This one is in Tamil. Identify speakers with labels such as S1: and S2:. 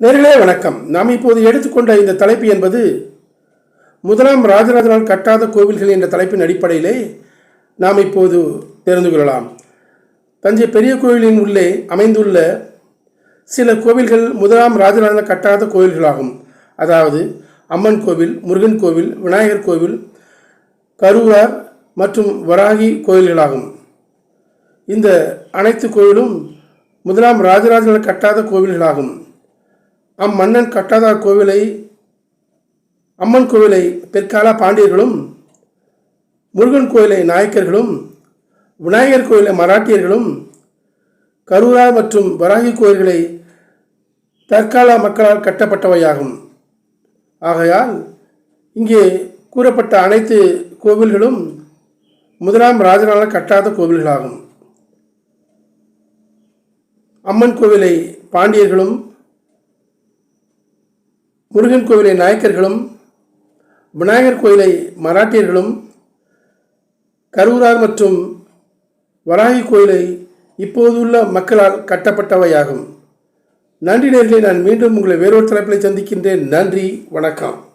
S1: நேர்களே வணக்கம். நாம் இப்போது எடுத்துக்கொண்ட இந்த தலைப்பு என்பது முதலாம் ராஜராஜனால் கட்டாத கோவில்கள் என்ற தலைப்பின் அடிப்படையிலே நாம் இப்போது தெரிந்து கொள்ளலாம். தஞ்சை பெரிய கோவிலின் உள்ளே அமைந்துள்ள சில கோவில்கள் முதலாம் ராஜராஜனால் கட்டாத கோவில்களாகும். அதாவது அம்மன் கோவில் முருகன் கோவில் விநாயகர் கோவில் கருவார் மற்றும் வராகி கோவில்களாகும். இந்த அனைத்து கோவிலும் முதலாம் ராஜராஜனால் கட்டாத கோவில்களாகும். அம்மன்னன் கட்டாதா கோவிலை அம்மன் கோவிலை பிற்கால பாண்டியர்களும் முருகன் கோயிலை நாயக்கர்களும் விநாயகர் கோயிலை மராட்டியர்களும் கருவா மற்றும் வராகி கோயில்களை தற்கால மக்களால் கட்டப்பட்டவையாகும். ஆகையால் இங்கே கூறப்பட்ட அனைத்து கோவில்களும் முதலாம் ராஜனால் கட்டாத கோவில்களாகும். அம்மன் கோவிலை பாண்டியர்களும் முருகன் கோவிலை நாயக்கர்களும் விநாயகர் கோயிலை மராட்டியர்களும் கரூரார் மற்றும் வராகி கோயிலை இப்போதுள்ள மக்களால் கட்டப்பட்டவையாகும். நன்றி நேர்களை நான் மீண்டும் உங்களை வேறொரு தலைப்பில் சந்திக்கின்றேன். நன்றி வணக்கம்.